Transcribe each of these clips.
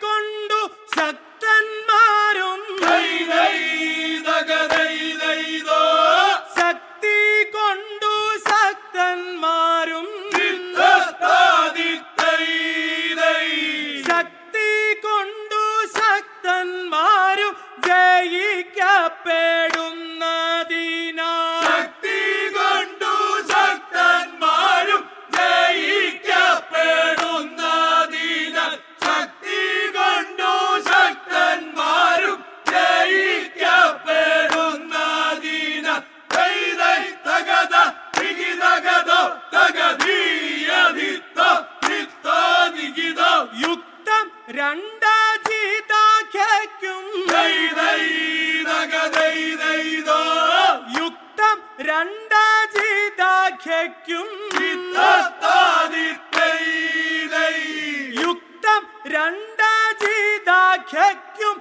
കൊണ്ടു ശക്തന്മാരും Check your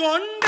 con